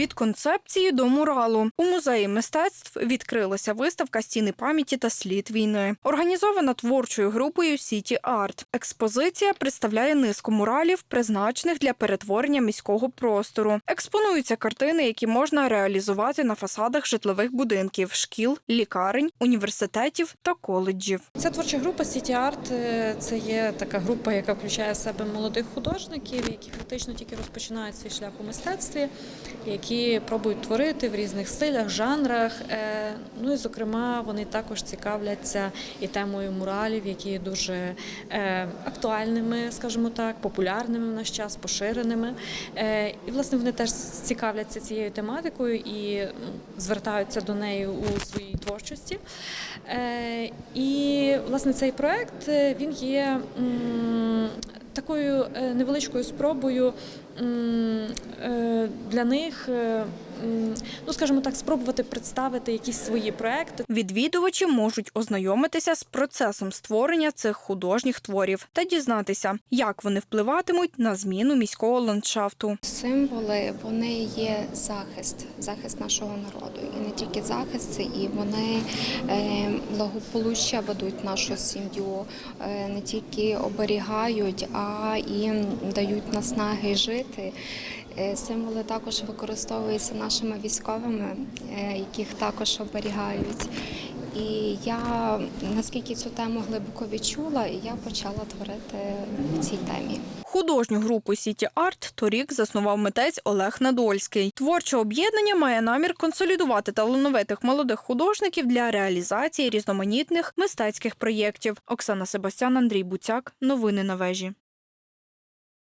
Від концепції до муралу у музеї мистецтв відкрилася виставка стіни пам'яті та слід війни, організована творчою групою Сіті Арт. Експозиція представляє низку муралів, призначених для перетворення міського простору. Експонуються картини, які можна реалізувати на фасадах житлових будинків, шкіл, лікарень, університетів та коледжів. Ця творча група City Art е, це є така група, яка включає в себе молодих художників, які фактично тільки розпочинають свій шлях у мистецтві, які пробують творити в різних стилях, жанрах. Е, Ну і зокрема, вони також цікавляться і темою муралів, які є дуже е, актуальними, скажімо так, популярними в наш час, поширеними. Е, І власне вони теж цікавляться цією тематикою і звертаються до неї у своїй творчості. І власне цей проект він є такою е, невеличкою спробою е, для них, е, ну скажімо так, спробувати представити якісь свої проекти. Відвідувачі можуть ознайомитися з процесом створення цих художніх творів та дізнатися, як вони впливатимуть на зміну міського ландшафту. Символи вони є захист, захист нашого народу. І не тільки захист, це і вони е, благополуччя ведуть нашу сім'ю, е, не тільки оберігають, а і дають наснаги жити. Е, Символи також використовуються нашими військовими, е, яких також оберігають. І я наскільки цю тему глибоко відчула, і я почала творити в цій темі. Художню групу Сіті Арт торік заснував митець Олег Надольський. Творче об'єднання має намір консолідувати талановитих молодих художників для реалізації різноманітних мистецьких проєктів. Оксана Себастян, Андрій Буцяк. Новини на вежі.